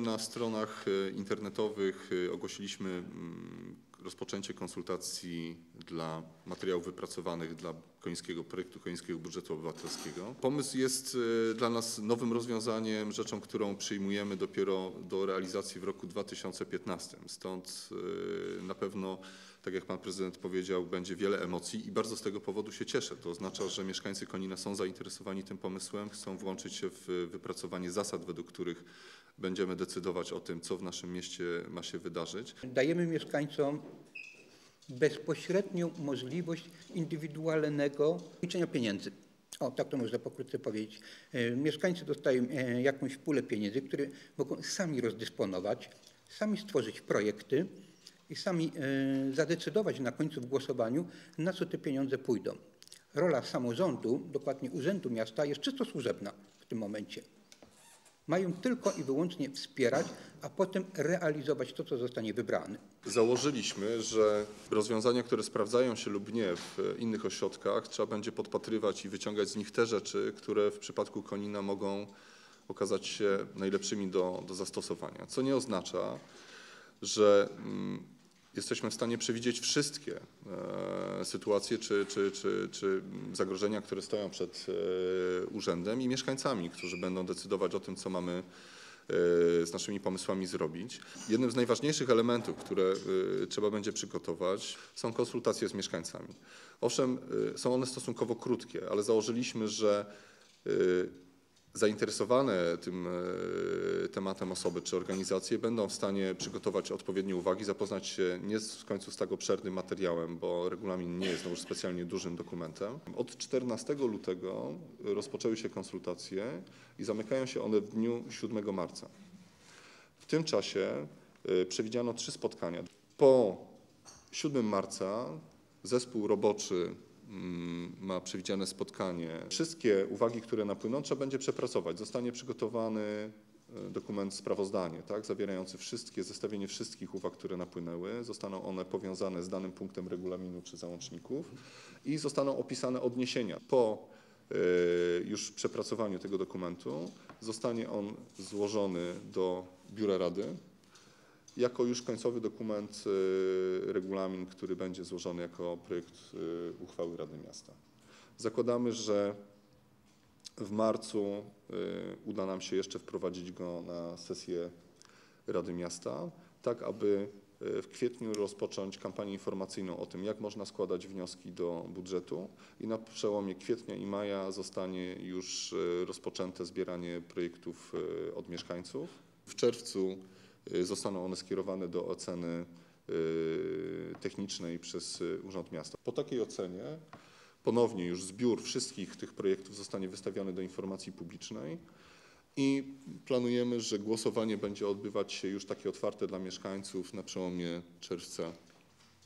Na stronach e, internetowych e, ogłosiliśmy mm, rozpoczęcie konsultacji dla materiałów wypracowanych dla końskiego projektu końskiego budżetu obywatelskiego. Pomysł jest e, dla nas nowym rozwiązaniem, rzeczą, którą przyjmujemy dopiero do realizacji w roku 2015. Stąd na pewno, tak jak pan prezydent powiedział, będzie wiele emocji i bardzo z tego powodu się cieszę. To oznacza, że mieszkańcy Konina są zainteresowani tym pomysłem, chcą włączyć się w wypracowanie zasad, według których będziemy decydować o tym, co w naszym mieście ma się wydarzyć. Dajemy mieszkańcom bezpośrednią możliwość indywidualnego liczenia pieniędzy. O, tak to można pokrótce powiedzieć. E, Mieszkańcy dostają e, jakąś pulę pieniędzy, które mogą sami rozdysponować, sami stworzyć projekty i sami e, zadecydować na końcu w głosowaniu, na co te pieniądze pójdą. Rola samorządu, dokładnie Urzędu Miasta, jest czysto służebna w tym momencie. Mają tylko i wyłącznie wspierać, a potem realizować to, co zostanie wybrane. Założyliśmy, że rozwiązania, które sprawdzają się lub nie w innych ośrodkach, trzeba będzie podpatrywać i wyciągać z nich te rzeczy, które w przypadku Konina mogą okazać się najlepszymi do, do zastosowania. Co nie oznacza, że mm, jesteśmy w stanie przewidzieć wszystkie e, sytuacje czy, czy, czy, czy zagrożenia, które stoją przed e, urzędem i mieszkańcami, którzy będą decydować o tym, co mamy e, z naszymi pomysłami zrobić. Jednym z najważniejszych elementów, które trzeba będzie przygotować, są konsultacje z mieszkańcami. Owszem, są one stosunkowo krótkie, ale założyliśmy, że zainteresowane tym e, tematem osoby czy organizacje będą w stanie przygotować odpowiednie uwagi, zapoznać się nie w końcu z tak obszernym materiałem, bo regulamin nie jest no już specjalnie dużym dokumentem. Od 14 lutego rozpoczęły się konsultacje i zamykają się one w dniu 7 marca. W tym czasie y, przewidziano trzy spotkania. Po 7 marca zespół roboczy ma przewidziane spotkanie. Wszystkie uwagi, które napłyną, trzeba będzie przepracować. Zostanie przygotowany y, dokument sprawozdanie, tak, zawierający wszystkie, zestawienie wszystkich uwag, które napłynęły. Zostaną one powiązane z danym punktem regulaminu czy załączników i zostaną opisane odniesienia. Po y, już przepracowaniu tego dokumentu zostanie on złożony do Biura Rady jako już końcowy dokument, y, regulamin, który będzie złożony jako projekt y, uchwały Rady Miasta. Zakładamy, że w marcu y, uda nam się jeszcze wprowadzić go na sesję Rady Miasta, tak aby w kwietniu rozpocząć kampanię informacyjną o tym, jak można składać wnioski do budżetu i na przełomie kwietnia i maja zostanie już rozpoczęte zbieranie projektów od mieszkańców. W czerwcu zostaną one skierowane do oceny y, technicznej przez y, Urząd Miasta. Po takiej ocenie ponownie już zbiór wszystkich tych projektów zostanie wystawiony do informacji publicznej i planujemy, że głosowanie będzie odbywać się już takie otwarte dla mieszkańców na przełomie czerwca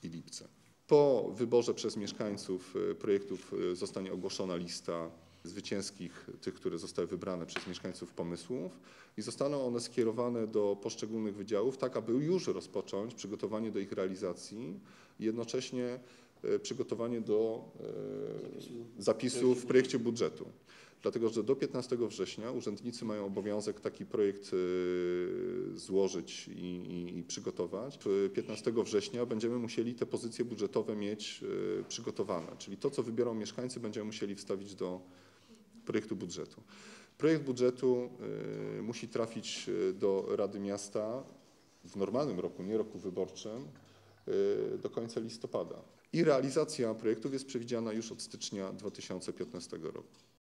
i lipca. Po wyborze przez mieszkańców y, projektów y, zostanie ogłoszona lista zwycięskich, tych, które zostały wybrane przez mieszkańców pomysłów i zostaną one skierowane do poszczególnych wydziałów, tak aby już rozpocząć przygotowanie do ich realizacji i jednocześnie y, przygotowanie do y, zapisów w projekcie budżetu. Dlatego, że do 15 września urzędnicy mają obowiązek taki projekt y, złożyć i, i, i przygotować. Y, 15 września będziemy musieli te pozycje budżetowe mieć przygotowane, czyli to, co wybiorą mieszkańcy, będziemy musieli wstawić do projektu budżetu. Projekt budżetu y, musi trafić y, do Rady Miasta w normalnym roku, nie roku wyborczym, y, do końca listopada. I realizacja projektów jest przewidziana już od stycznia 2015 roku.